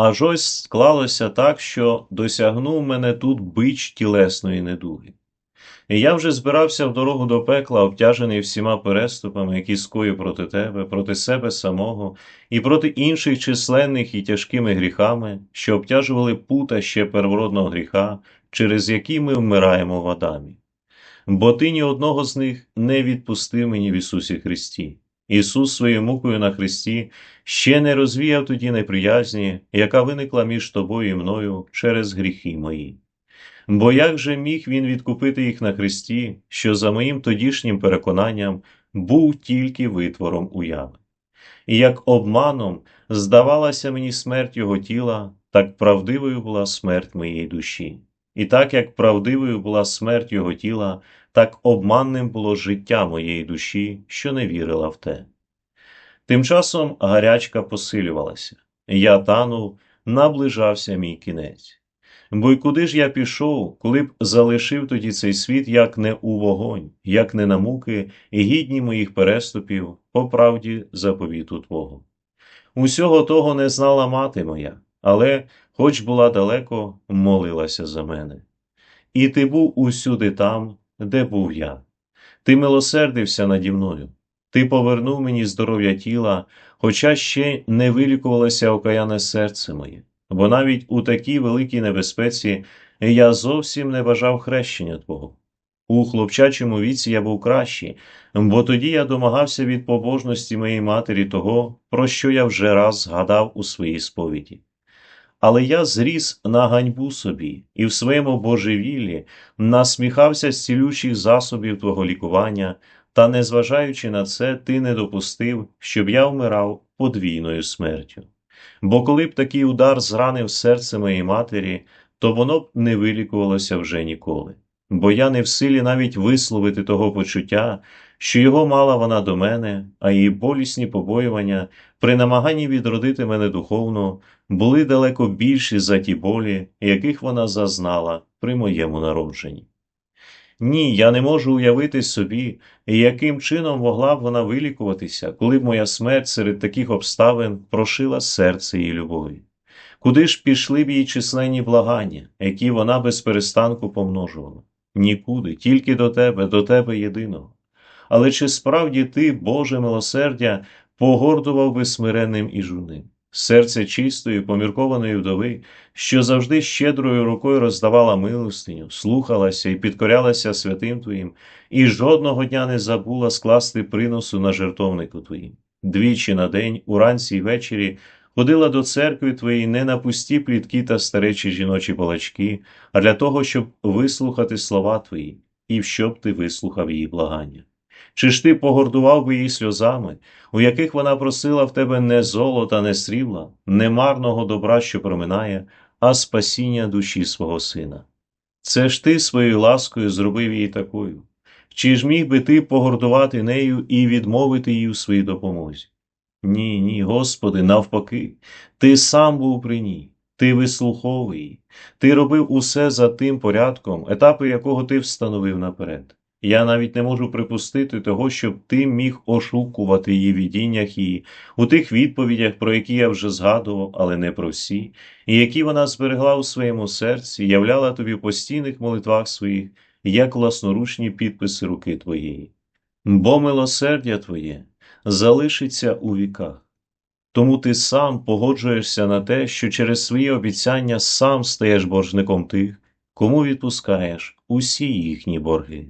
Аж ось склалося так, що досягнув мене тут бич тілесної недуги. І я вже збирався в дорогу до пекла, обтяжений всіма переступами, які скою проти тебе, проти себе самого, і проти інших численних і тяжкими гріхами, що обтяжували пута ще первородного гріха, через які ми вмираємо в Адамі. Бо ти ні одного з них не відпустив мені в Ісусі Христі. Ісус своєю мукою на Христі ще не розвіяв тоді неприязні, яка виникла між тобою і мною через гріхи мої. Бо як же міг він відкупити їх на Христі, що за моїм тодішнім переконанням був тільки витвором уяви? І як обманом здавалася мені смерть його тіла, так правдивою була смерть моєї душі. І так як правдивою була смерть його тіла, так обманним було життя моєї душі, що не вірила в те. Тим часом гарячка посилювалася, я танув, наближався мій кінець. Бо й куди ж я пішов, коли б залишив тоді цей світ, як не у вогонь, як не на муки, гідні моїх переступів, по правді заповіту Твого. Усього того не знала мати моя, але, хоч була далеко, молилася за мене. І ти був усюди там, де був я. Ти милосердився наді мною, ти повернув мені здоров'я тіла, хоча ще не вилікувалося окаяне серце моє бо навіть у такій великій небезпеці я зовсім не бажав хрещення Твого. У хлопчачому віці я був кращий, бо тоді я домагався від побожності моєї матері того, про що я вже раз згадав у своїй сповіді. Але я зріс на ганьбу собі і в своєму божевіллі насміхався з цілючих засобів Твого лікування, та, незважаючи на це, ти не допустив, щоб я вмирав подвійною смертю. Бо коли б такий удар зранив серце моєї матері, то воно б не вилікувалося вже ніколи, бо я не в силі навіть висловити того почуття, що його мала вона до мене, а її болісні побоювання при намаганні відродити мене духовно були далеко більші за ті болі, яких вона зазнала при моєму народженні. Ні, я не можу уявити собі, яким чином могла б вона вилікуватися, коли б моя смерть серед таких обставин прошила серце її любові. Куди ж пішли б її численні благання, які вона без перестанку помножувала? Нікуди, тільки до тебе, до тебе єдиного. Але чи справді ти, Боже милосердя, погордував би смиренним і жуним? серце чистої, поміркованої вдови, що завжди щедрою рукою роздавала милостиню, слухалася і підкорялася святим Твоїм, і жодного дня не забула скласти приносу на жертовнику Твоїм. Двічі на день, уранці й ввечері, ходила до церкви Твоєї не на пусті плітки та старечі жіночі балачки, а для того, щоб вислухати слова Твої, і щоб ти вислухав її благання. Чи ж ти погордував би її сльозами, у яких вона просила в тебе не золота, не срібла, не марного добра, що проминає, а спасіння душі свого сина? Це ж ти своєю ласкою зробив її такою. Чи ж міг би ти погордувати нею і відмовити її у своїй допомозі? Ні, ні, Господи, навпаки, ти сам був при ній, ти вислуховував її, ти робив усе за тим порядком, етапи якого ти встановив наперед. Я навіть не можу припустити того, щоб ти міг ошукувати її відіннях її у тих відповідях, про які я вже згадував, але не про всі, і які вона зберегла у своєму серці, являла тобі в постійних молитвах своїх, як власноручні підписи руки твоєї. Бо милосердя Твоє залишиться у віках. Тому ти сам погоджуєшся на те, що через свої обіцяння сам стаєш боржником тих, кому відпускаєш усі їхні борги.